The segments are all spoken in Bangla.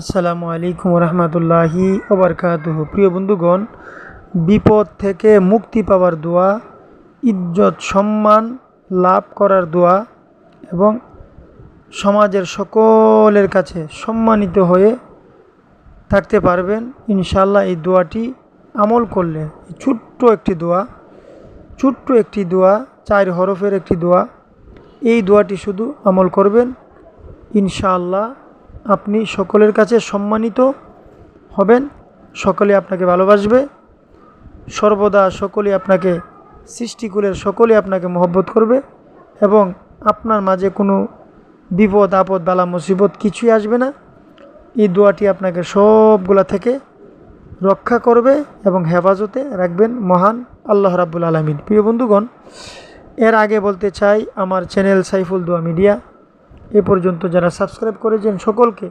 আসসালামু আলাইকুম রহমতুল্লাহি ওবরকাতুহ প্রিয় বন্ধুগণ, বিপদ থেকে মুক্তি পাওয়ার দোয়া, ইজ্জত, সম্মান লাভ করার দোয়া এবং সমাজের সকলের কাছে সম্মানিত হয়ে থাকতে পারবেন। ইনশাল্লাহ এই দোয়াটি আমল করলে ছোট্ট একটি দোয়া, ছোট্ট একটি দোয়া, চার হরফের একটি দোয়া, এই দোয়াটি শুধু আমল করবেন। ইনশাআল্লাহ আপনি সকলের কাছে সম্মানিত হবেন, সকলে আপনাকে ভালোবাসবে, সর্বদা সকলে আপনাকে, সৃষ্টিকুলের সকলে আপনাকে মহব্বত করবে এবং আপনার মাঝে কোনো বিপদ, আপদ, বালা, মুসিবত কিছুই আসবে না। এই দোয়াটি আপনাকে সবগুলা থেকে রক্ষা করবে এবং হেফাজতে রাখবেন মহান আল্লাহ রাব্বুল আলমিন। প্রিয় বন্ধুগণ, এর আগে বলতে চাই, আমার চ্যানেল সাইফুল দোয়া মিডিয়া এ পর্যন্ত যারা সাবস্ক্রাইব করেছেন সকলকে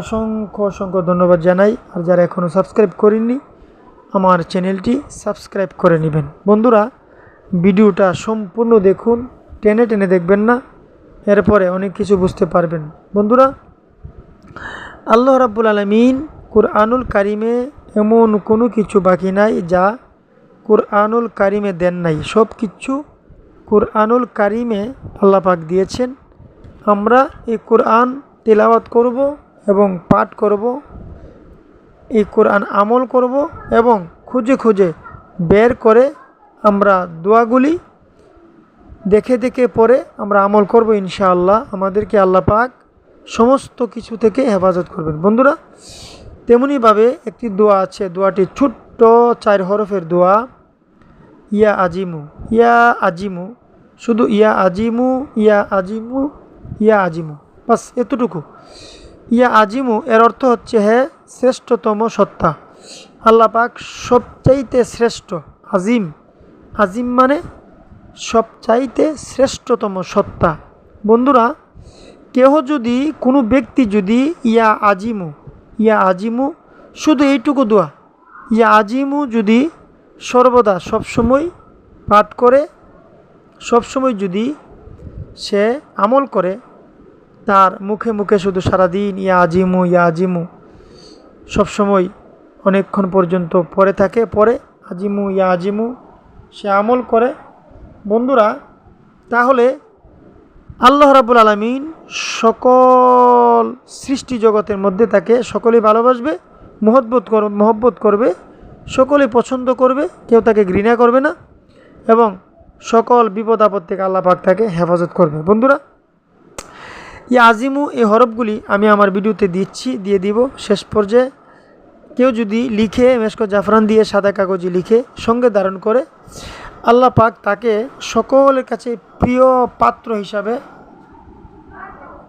অসংখ্য অসংখ্য ধন্যবাদ জানাই। আর যারা এখনও সাবস্ক্রাইব করেননি, আমার চ্যানেলটি সাবস্ক্রাইব করে নেবেন। বন্ধুরা, ভিডিওটা সম্পূর্ণ দেখুন, টেনে টেনে দেখবেন না, এরপরে অনেক কিছু বুঝতে পারবেন। বন্ধুরা, আল্লাহ রাব্বুল আলমিন কুরআনুল কারিমে এমন কোনো কিছু বাকি নাই যা কুরআনুল কারিমে দেন নাই। সব কিছু কুরআনুল কারিমে আল্লাহ পাক দিয়েছেন। আমরা এই কোরআন তেলাওয়াত করব এবং পাঠ করব, এই কোরআন আমল করব এবং খুঁজে খুঁজে বের করে আমরা দোয়াগুলি দেখে দেখে পরে আমরা আমল করব ইনশাআল্লাহ। আমাদেরকে আল্লাহ পাক সমস্ত কিছু থেকে হেফাজত করবেন। বন্ধুরা, তেমনিভাবে একটি দোয়া আছে। দোয়াটি ছোট্ট চার হরফের দোয়া। ইয়া আজিমু। ইয়া আজিমু। শুধু ইয়া আজিমু ইয়া আজিমু ইয়া আজিমু। বাস, এতটুকু। ইয়া আজিমু, এর অর্থ হচ্ছে হে শ্রেষ্ঠতম সত্তা। আল্লাহ পাক সবচাইতে শ্রেষ্ঠ, আজিম। আজিম মানে সবচাইতে শ্রেষ্ঠতম সত্তা। বন্ধুরা, কেহ যদি, কোনো ব্যক্তি যদি ইয়া আজিমু ইয়া আজিমু শুধু এইটুকু দোয়া, ইয়া আজিমু যদি সর্বদা সবসময় পাঠ করে, সবসময় যদি সে আমল করে তার মুখে মুখে শুধু সারাদিন ইয়া আজিমু ইয়া আজিমু সবসময় অনেকক্ষণ পর্যন্ত পরে থাকে পরে আজিমু ইয়া আজিমু সে আমল করে। বন্ধুরা, তাহলে আল্লাহ রাবুল আলমিন সকল সৃষ্টি জগতের মধ্যে তাকে সকলেই ভালোবাসবে, মহব্বত কর, মহব্বত করবে সকলে পছন্দ করবে, কেউ তাকে ঘৃণা করবে না এবং সকল বিপদ আপদ থেকে আল্লাহ পাক তাকে হেফাজত করবে। বন্ধুরা ই আজিমু, এই হরফগুলি আমি আমার ভিডিওতে দিচ্ছি, দিয়ে দিব শেষ পর্যায়ে। কেউ যদি লিখে, মেশকো জাফরান দিয়ে সাদা কাগজে লিখে সঙ্গে ধারণ করে, আল্লাহ পাক তাকে সকলের কাছে প্রিয় পাত্র হিসাবে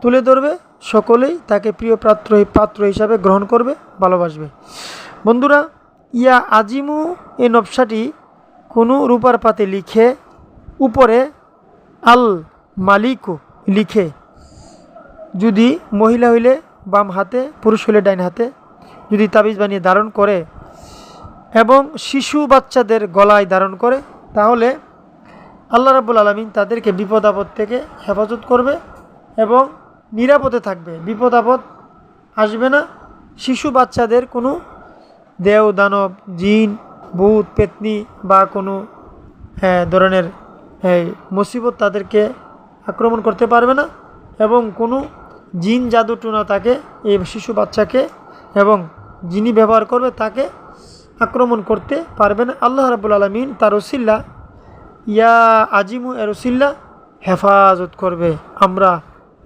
তুলে ধরবে, সকলেই তাকে প্রিয় পাত্র পাত্র হিসাবে গ্রহণ করবে, ভালোবাসবে। বন্ধুরা, ইয়া আজিমু, এই নকশাটি কোনো রূপার পাতে লিখে, উপরে আল মালিকু লিখে যদি মহিলা হইলে বাম হাতে, পুরুষ হইলে ডাইন হাতে, যদি তাবিজ বানিয়ে ধারণ করে এবং শিশু বাচ্চাদের গলায় ধারণ করে, তাহলে আল্লাহ রাবুল আলমিন তাদেরকে বিপদ আপদ থেকে হেফাজত করবে এবং নিরাপদে থাকবে। বিপদ আপদ আসবে না। শিশু বাচ্চাদের কোনো দেও দানব, জিন, ভূত, পেতনি বা কোনো ধরনের মুসিবত তাদেরকে আক্রমণ করতে পারবে না এবং কোনো জিন জাদু টুনা তাকে, এই শিশু বাচ্চাকে এবং যিনি ব্যবহার করবে তাকে আক্রমণ করতে পারবে না। আল্লাহ রাবুল আলমিন তার রসিল্লা ইয়া আজিমু এ রসিল্লা হেফাজত করবে। আমরা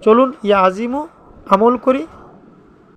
চলুন ইয়া আজিমু আমল করি।